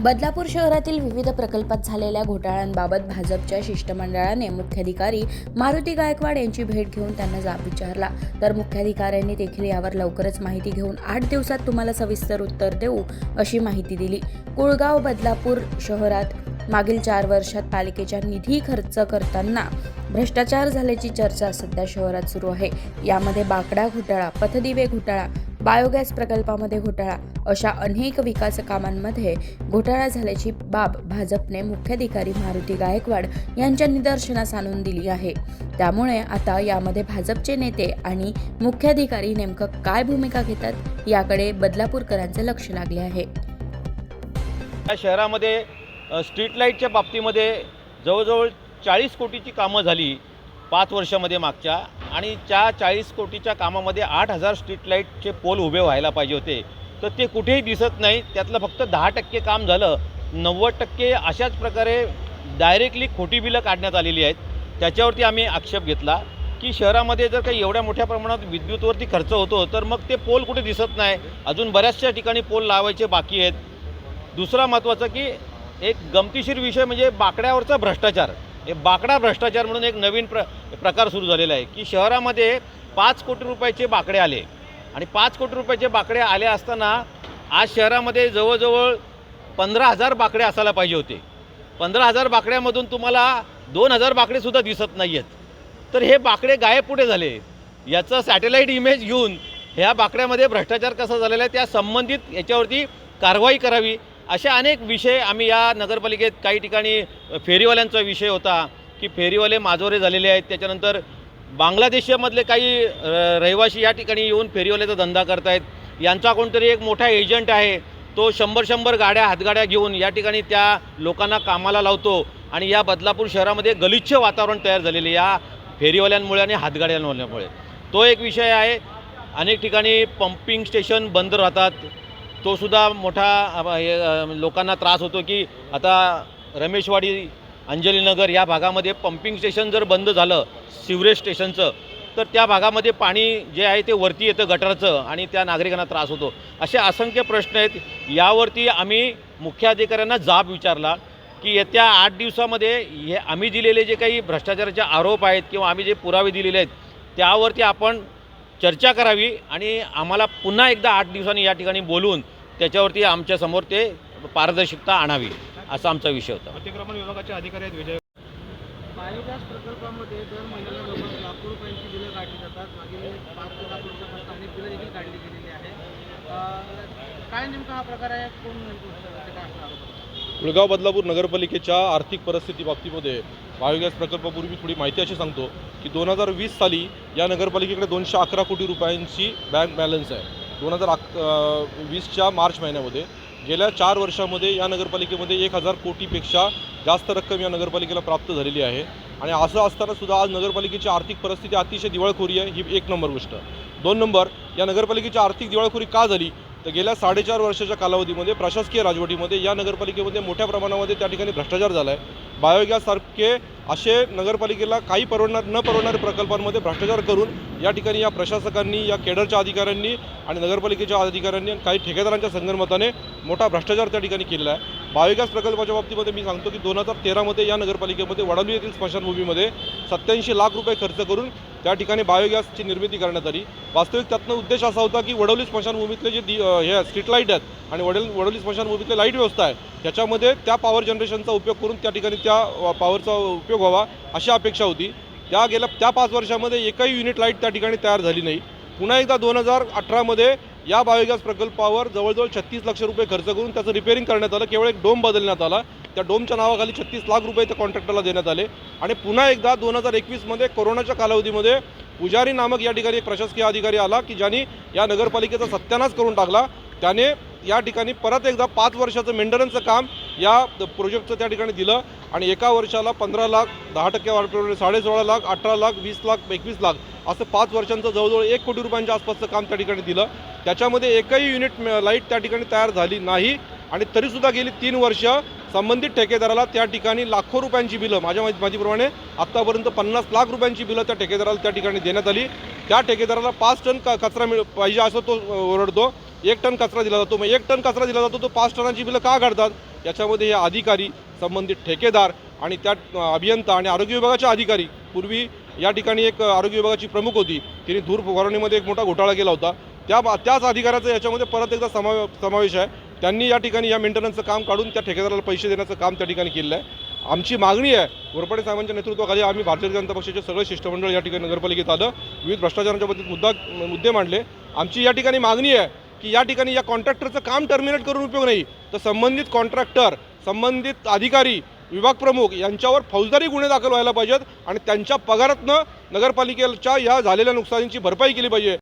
बदलापूर शहरातील विविध प्रकल्पात झालेल्या घोटाळ्यांबाबत भाजपच्या शिष्टमंडळाने मुख्याधिकारी मारुती गायकवाड यांची भेट घेऊन त्यांना जाब विचारला. तर मुख्याधिकाऱ्यांनी देखील यावर लवकरच माहिती घेऊन आठ दिवसात तुम्हाला सविस्तर उत्तर देऊ अशी माहिती दिली. कुळगाव बदलापूर शहरात मागील चार वर्षात पालिकेच्या निधी खर्च करताना भ्रष्टाचार झाल्याची चर्चा सध्या शहरात सुरू आहे. यामध्ये बाकडा घोटाळा पथदिवे घोटाळा बायोगॅस प्रकल्पामध्ये घोटाळा. अशा अनेक विकास कामांमध्ये घोटाळा झाल्याची बाब भाजपने मुख्याधिकारी मारुती गायकवाड यांच्या निदर्शनास आणून दिली आहे. त्यामुळे आता यामध्ये भाजपचे नेते आणि मुख्याधिकारी नेमकं काय भूमिका घेतात याकडे बदलापूरकरांचे लक्ष लागले आहे. या शहरामध्ये स्ट्रीट लाईटच्या बाबतीमध्ये जवळजवळ चाळीस कोटीची कामं झाली पाच वर्षामध्ये मागच्या. आणि त्या चाळीस कोटीच्या कामामध्ये आठ हजार स्ट्रीट लाईटचे पोल उभे व्हायला पाहिजे होते. तर ते कुठेही दिसत नाही. त्यातलं फक्त दहा टक्के काम झालं. नव्वद टक्के अशाच प्रकारे डायरेक्टली खोटी बिलं काढण्यात आलेली आहेत. त्याच्यावरती आम्ही आक्षेप घेतला की शहरामध्ये जर काही एवढ्या मोठ्या प्रमाणात विद्युतवरती खर्च होतो तर मग ते पोल कुठे दिसत नाही. अजून बऱ्याचशा ठिकाणी पोल लावायचे बाकी आहेत. दुसरा महत्त्वाचा की एक गमतीशीर विषय म्हणजे बाकड्यावरचा भ्रष्टाचार. हे बाकडा भ्रष्टाचार म्हणून एक नवीन प्र प्रकार सुरू झालेला आहे की शहरामध्ये पाच कोटी रुपयाचे बाकडे आले. आणि पाच कोटी रुपयाचे बाकडे आले असताना आज शहरामध्ये जवळजवळ पंधरा हजार बाकडे असायला पाहिजे होते. पंधरा हजार बाकड्यामधून तुम्हाला दोन हजार बाकडेसुद्धा दिसत नाही आहेत तर हे बाकडे गायब कुठे झाले? याचं सॅटेलाईट इमेज घेऊन ह्या बाकड्यामध्ये भ्रष्टाचार कसा झालेला आहे त्या संबंधित याच्यावरती कारवाई करावी. असे अनेक विषय आम्ही या नगरपालिकेत काही ठिकाणी फेरीवाल्यांचा विषय होता की फेरीवाले माजोरे झालेले आहेत. त्याच्यानंतर बांगलादेशामधले काही रहिवासी या ठिकाणी येऊन फेरीवाल्याचा धंदा करतायत. यांचा कोणतरी एक मोठा एजंट आहे तो शंभर शंभर गाड्या हातगाड्या घेऊन या ठिकाणी त्या लोकांना कामाला लावतो आणि या बदलापूर शहरामध्ये गलिच्छ वातावरण तयार झालेले या फेरीवाल्यांमुळे आणि हातगाड्यांमुळे. तो एक विषय आहे. अनेक ठिकाणी पंपिंग स्टेशन बंद राहतात. तो सुद्धा मोठा लोकांना त्रास होतो की आता रमेशवाडी अंजलीनगर या भागामध्ये पंपिंग स्टेशन जर बंद झालं सिवरेज स्टेशनचं तर त्या भागामध्ये पाणी जे आहे ते वरती येतं गटारचं आणि त्या नागरिकांना त्रास होतो. असे असंख्य प्रश्न आहेत. यावरती आम्ही मुख्याधिकाऱ्यांना जाब विचारला की येत्या आठ दिवसामध्ये हे आम्ही दिलेले जे काही भ्रष्टाचाराचे आरोप आहेत किंवा आम्ही जे पुरावे दिलेले आहेत त्यावरती आपण चर्चा करावी आणि आम्हाला पुन्हा एकदा आठ दिवसांनी या ठिकाणी बोलून त्याच्यावरती आमच्यासमोर ते पारदर्शकता आणावी असा आमचा विषय होता. अतिक्रमण विभागाचे अधिकारी आहेत विजय बायोगॅस प्रकल्पामध्ये दर महिन्याला जवळपास लाखो रुपयांची बिलं काढली जातात. मागील पाच लाख रुपयापासून अनेक बिलं देखील काढली गेलेली आहे काय नेमका हा प्रकार आहे? कोण नेमकं त्याचे बदलापूर नगरपालिकेच्या आर्थिक परिस्थिती बाबतीमध्ये बायोगॅस प्रकल्पापूर्वी थोडी माहिती अशी सांगतो की दोन हजार वीस साली या नगरपालिकेकडे दोनशे अकरा कोटी रुपयांची बँक बॅलन्स आहे. दोन हजार अक वीसच्या मार्च महिन्यामध्ये गेल्या चार वर्षामध्ये या नगरपालिकेमध्ये एक हजार कोटीपेक्षा जास्त रक्कम या नगरपालिकेला प्राप्त झालेली आहे. आणि असं असताना सुद्धा आज नगरपालिकेची आर्थिक परिस्थिती अतिशय दिवाळखोरी आहे ही एक नंबर गोष्ट. दोन नंबर या नगरपालिकेची आर्थिक दिवाळखोरी का झाली? तर गेल्या साडेचार वर्षाच्या कालावधीमध्ये प्रशासकीय राजवटीमध्ये या नगरपालिकेमध्ये मोठ्या प्रमाणामध्ये त्या ठिकाणी भ्रष्टाचार झाला आहे बायोगॅससारखे असे नगरपालिकेला काही परवडणार न परवडणाऱ्या प्रकल्पांमध्ये भ्रष्टाचार करून या ठिकाणी या प्रशासकांनी या केडरच्या अधिकाऱ्यांनी आणि नगरपालिकेच्या अधिकाऱ्यांनी आणि काही ठेकेदारांच्या संगनमताने मोठा भ्रष्टाचार त्या ठिकाणी केलेला आहे. बायोगॅस प्रकल्पाच्या बाबतीमध्ये मी सांगतो की दोन हजार तेरामध्ये या नगरपालिकेमध्ये वडाली येथील स्मशानभूमीमध्ये सत्याऐंशी लाख रुपये खर्च करून त्या ठिकाणी बायोगॅसची निर्मिती करण्यात आली. वास्तविक त्यातनं उद्देश असा होता की वडवली स्मशानभूमीतले जे दि- हे स्ट्रीट लाइट आहेत आणि वडल वडवली स्मशानभूमीतले लाइट व्यवस्था आहे त्याच्यामध्ये त्या पॉवर जनरेशनचा उपयोग करून त्या ठिकाणी त्या पॉवरचा उपयोग व्हावा अशी अपेक्षा होती. त्या गेल्या त्या पाच वर्षामध्ये एकही युनिट लाइट त्या ठिकाणी तयार झाली नाही. पुन्हा एकदा दोन हजार अठरामध्ये या बायोगॅस प्रकल्पावर जवळजवळ छत्तीस लक्ष रुपये खर्च करून त्याचं रिपेअरिंग करण्यात आलं. केवळ एक डोम बदलण्यात आला. त्या डोमच्या नावाखाली छत्तीस लाख रुपये त्या कॉन्ट्रॅक्टरला देण्यात आले. आणि पुन्हा एकदा दोन हजार एकवीसमध्ये कोरोनाच्या कालावधीमध्ये पुजारी नामक या ठिकाणी एक प्रशासकीय अधिकारी आला की ज्यांनी या नगरपालिकेचा सत्यानाश करून टाकला. त्याने या ठिकाणी परत एकदा पाच वर्षाचं मेंटेनन्सचं काम या प्रोजेक्टचं त्या ठिकाणी दिलं. आणि एका वर्षाला पंधरा लाख दहा टक्के वाढ साडेसोळा लाख अठरा लाख वीस लाख एकवीस लाख असं पाच वर्षांचं जवळजवळ एक कोटी रुपयांच्या आसपासचं काम त्या ठिकाणी दिलं. त्याच्यामध्ये एकही युनिट लाइट त्या ठिकाणी तयार झाली नाही आणि तरीसुद्धा गेली तीन वर्ष संबंधित ठेकेदाराला त्या ठिकाणी लाखो रुपयांची बिलं माझ्या माहिती माहितीप्रमाणे आत्तापर्यंत पन्नास लाख रुपयांची बिलं त्या ठेकेदाराला त्या ठिकाणी देण्यात आली. त्या ठेकेदाराला पाच टन क कचरा मिळ पाहिजे असं तो ओरडतो. एक टन कचरा दिला जातो. मग एक टन कचरा दिला जातो तो पाच टनाची बिलं का काढतात? याच्यामध्ये हे अधिकारी संबंधित ठेकेदार आणि त्या अभियंता आणि आरोग्य विभागाच्या अधिकारी. पूर्वी या ठिकाणी एक आरोग्य विभागाची प्रमुख होती. तिने धूर फवारणीमध्ये एक मोठा घोटाळा केला होता. त्या बा- त्याच अधिकाऱ्याचा याच्यामध्ये परत एकदा समावे समावेश आहे. त्यांनी या ठिकाणी या मेंटेनन्सचं काम काढून त्या ठेकेदाराला पैसे देण्याचं काम त्या ठिकाणी केलेलं आहे. आमची मागणी आहे घोरपडे साहेबांच्या नेतृत्वाखाली आम्ही भारतीय जनता पक्षाचे सगळे शिष्टमंडळ या ठिकाणी नगरपालिकेत आलं. विविध भ्रष्टाचाराच्या बाबतीत मुद्दा मुद्दे मांडले. आमची या ठिकाणी मागणी आहे की या ठिकाणी या कॉन्ट्रॅक्टरचं काम टर्मिनेट करून उपयोग नाही. तर संबंधित कॉन्ट्रॅक्टर संबंधित अधिकारी विभाग प्रमुख यांच्यावर फौजदारी गुन्हे दाखल व्हायला पाहिजेत आणि त्यांच्या पगारातनं नगरपालिकेच्या या झालेल्या नुकसानीची भरपाई केली पाहिजे.